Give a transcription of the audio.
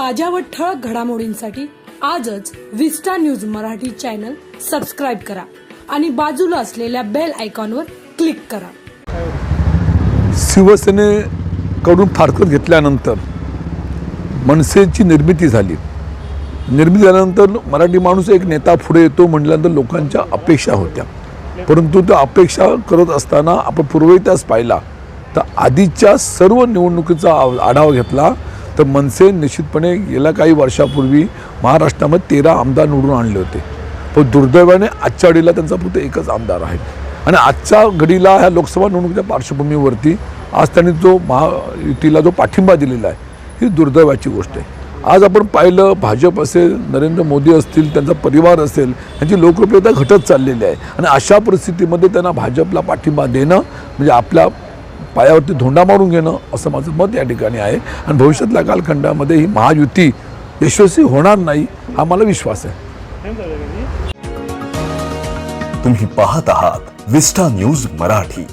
ताज्या व ठळक घडामोडींसाठी आजच Vista news Marathi channel subscribe करा आणि बाजूला असलेल्या बेल आयकॉनवर क्लिक करा. शिवसेनेकडून फारकत घेतल्यानंतर मनसेची निर्मिती झाली. निर्मिती झाल्यानंतर मराठी माणूस एक नेता पुढे येतो म्हटल्यानंतर लोकांच्या अपेक्षा होत्या. परंतु त्या अपेक्षा करत असताना आपण पूर्व त्यास पाहिला. तर आधीच्या सर्व निवडणुकीचा आढावा घेतला. तर मनसे निश्चितपणे गेल्या काही वर्षापूर्वी महाराष्ट्रामध्ये तेरा आमदार निवडून आणले होते. पण दुर्दैवाने आजच्या घडीला त्यांचा फक्त एकच आमदार आहे. आणि आजच्या घडीला ह्या लोकसभा निवडणुकीच्या पार्श्वभूमीवरती आज त्यांनी जो महायुतीला जो पाठिंबा दिलेला आहे ही दुर्दैवाची गोष्ट आहे. आज आपण पाहिलं भाजप असेल नरेंद्र मोदी असतील त्यांचा परिवार असेल यांची लोकप्रियता घटत चाललेली आहे. आणि अशा परिस्थितीमध्ये त्यांना भाजपला पाठिंबा देणं म्हणजे आपल्या पायावरती धोंडा मारून घेणं असं माझं मत या ठिकाणी आहे. आणि भविष्यातल्या कालखंडामध्ये ही महायुती यशस्वी होणार नाही हा मला विश्वास आहे. तुम्ही पाहत आहात विस्टा न्यूज मराठी.